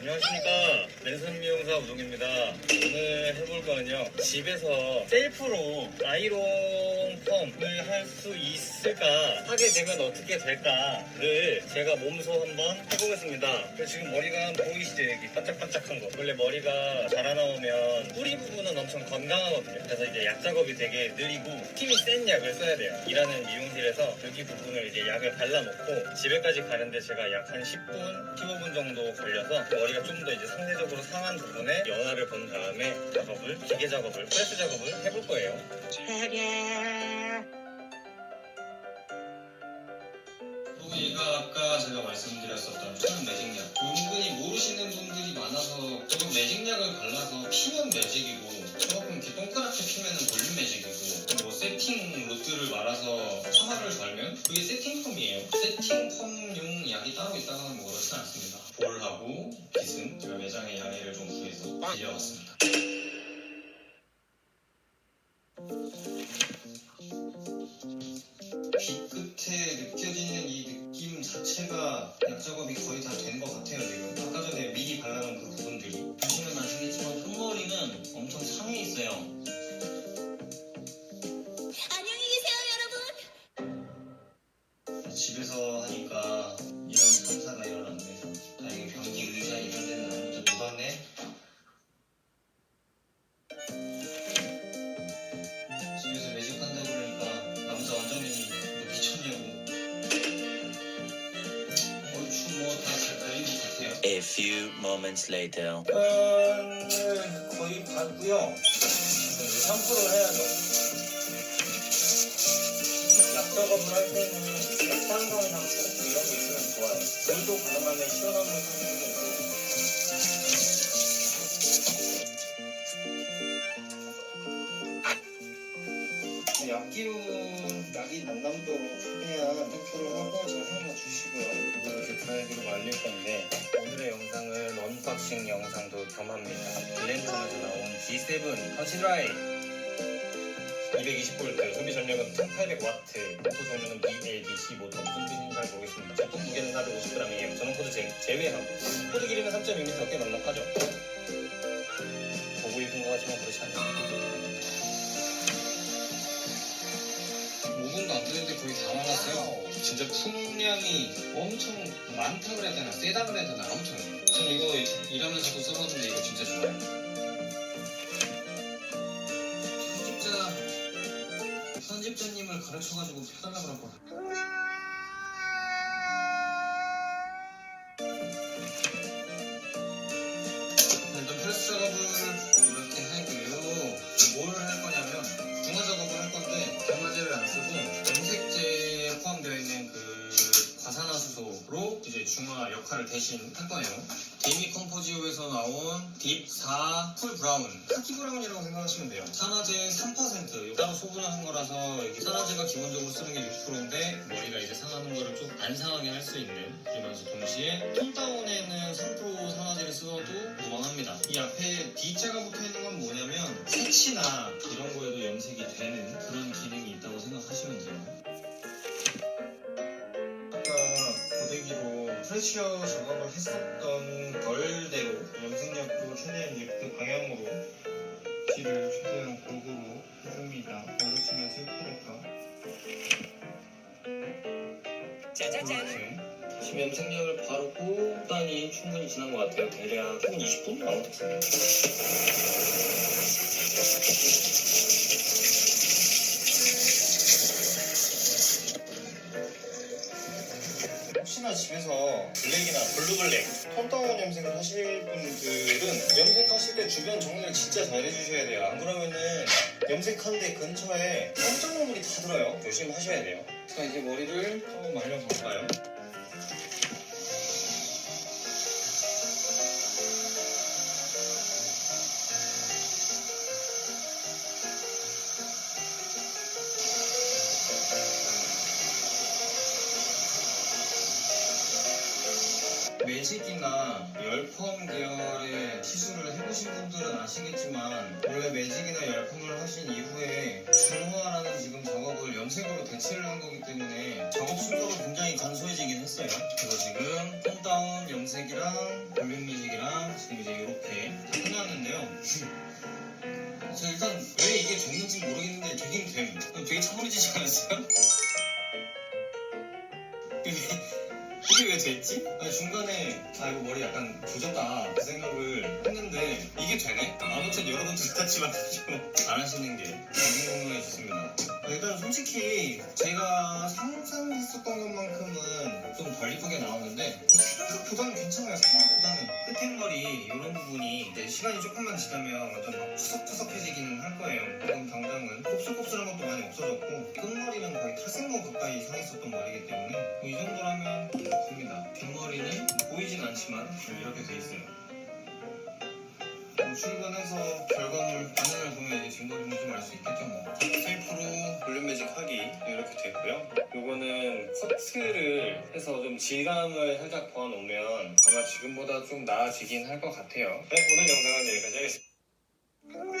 안녕하십니까. 랜선 미용사 우동입니다. 오늘 해볼 거는요. 집에서 셀프로 아이롱 펌을 할 수 있을까? 하게 되면 어떻게 될까를 제가 몸소 한번 해보겠습니다. 그래서 지금 머리가 보이시죠? 여기 반짝반짝한 거. 원래 머리가 자라나오면 뿌리 부분은 엄청 건강하거든요. 그래서 이제 약 작업이 되게 느리고 힘이 센 약을 써야 돼요. 일하는 미용실에서 여기 부분을 이제 약을 발라놓고 집에까지 가는데 제가 약 한 10분 15분 정도 걸려서 머리 가 좀 더 이제 상대적으로 상한 부분에 연화를 본 다음에 작업을 기계 작업을 프레스 작업을 해볼 거예요. 그리고 얘가 아까 제가 말씀드렸었던 천 매직약. 은근히 모르시는 분들이 많아서 저도 매직약을 발라서 피면 매직이고 조금 이렇게 동그랗게 피면은 볼륨 매직이고 뭐 세팅 로트를 말아서 청아를 걸면 그게 세팅펌이에요. 세팅펌용 약이 따로 있다고 하면 뭐 그렇진 않습니다. 볼하고 빗은 제가 매장에 양해를 좀 구해서 빌려왔습니다. 빛 끝에 느껴지는 이 느낌 자체가 약 작업이 거의 다 A few moments later. 은 거의 봤고요. 이제 샴푸를 해야죠. 약 작업을 할 때는 약 기운 약이 안 남도록 최대한 샴푸를 하고 잘 삶아 주시고요. 이렇게 드라이기로 말릴 건데 오늘의 영상은 언박싱 영상도 겸합니다. 블렌드에서 나온 G7 터치 드라이 220V 소비 전력은 1800W 모터 BLDC 모터 무슨 뜻인지 잘 모르겠습니다. 제품 무게는 450g이에요. 저는 코드 제, 제외하고 코드 길이는 3.2m 꽤 넉넉하죠. 보고 입은 것 같지만 그렇지 않습니다. 거의 다 말랐어요. 진짜 품량이 엄청 많다 그래야 되나 세다 그래야 되나 아무튼 저는 이거 일하면서도 써봤는데 이거 진짜 좋아요. 편집자 편집자님을 가르쳐가지고 해달라 그럴 거야. 중화 역할을 대신 할 거예요. 데미 컴포지오에서 나온 딥4 풀 브라운 카키 브라운이라고 생각하시면 돼요. 산화제 3% 따로 소분하는 거라서 이게 산화제가 기본적으로 쓰는 게 6%인데 머리가 이제 상하는 거를 좀 안 상하게 할 수 있는 그러면서 동시에 톤다운에는 3% 산화제를 써도 무방합니다. 이 앞에 D자가 붙어 있는 건 뭐냐면 색치나 이런 거 프레시어 작업을 했었던 결대로 염색약도 최대한 그 방향으로 딜을 최대한 골고루 해줍니다. 치면 슬프니까. 짜자잔. 지금 염색약을 바르고 시간이 충분히 지난 것 같아요. 대략 한 20분 남았어요. 혹시 블랙이나 블루블랙 톤다운 염색을 하실 분들은 염색하실 때 주변 정리를 진짜 잘 해주셔야 돼요. 안 그러면은 염색하는데 근처에 깜짝눈물이 다 들어요. 조심하셔야 돼요. 자 이제 머리를 한번 말려볼까요? 매직 매직이나 열펌 계열의 시술을 해보신 분들은 아시겠지만 원래 매직이나 열펌을 하신 이후에 중화라는 지금 작업을 염색으로 대체를 한 거기 때문에 작업 순서가 굉장히 단소해지긴 했어요. 그래서 지금 톤다운 염색이랑 볼륨 매직이랑 지금 이제 이렇게 다 끝났는데요. 저 일단 왜 이게 됐는지 모르겠는데 되긴 됨. 되게 차분해지지 않았어요? 중간에 아 이거 머리 약간 조졌다 그 생각을 했는데 이게 되네? 아무튼 여러분들 같지만 안 하시는 게 궁금해졌습니다. 일단 솔직히 제가 상상했었던 것만큼은 좀덜 이쁘게 나왔는데 생각보다는 괜찮아요. 생각보다는 끝머리 이런 부분이 이제 시간이 조금만 지나면 막 푸석푸석해지기는 할 거예요. 그럼 당장은 곱슬곱슬한 것도 많이 없어졌고 끝머리는 거의 탈색모 가까이 상했었던 머리이기 때문에 뭐 이 정도라면 됩니다. 뒷머리는 보이진 않지만 이렇게 돼 있어요. 뭐 출근해서 요거는 커트를 해서 좀 질감을 살짝 보아놓으면 아마 지금보다 좀 나아지긴 할 것 같아요. 네, 오늘 영상은 여기까지 하겠습니다.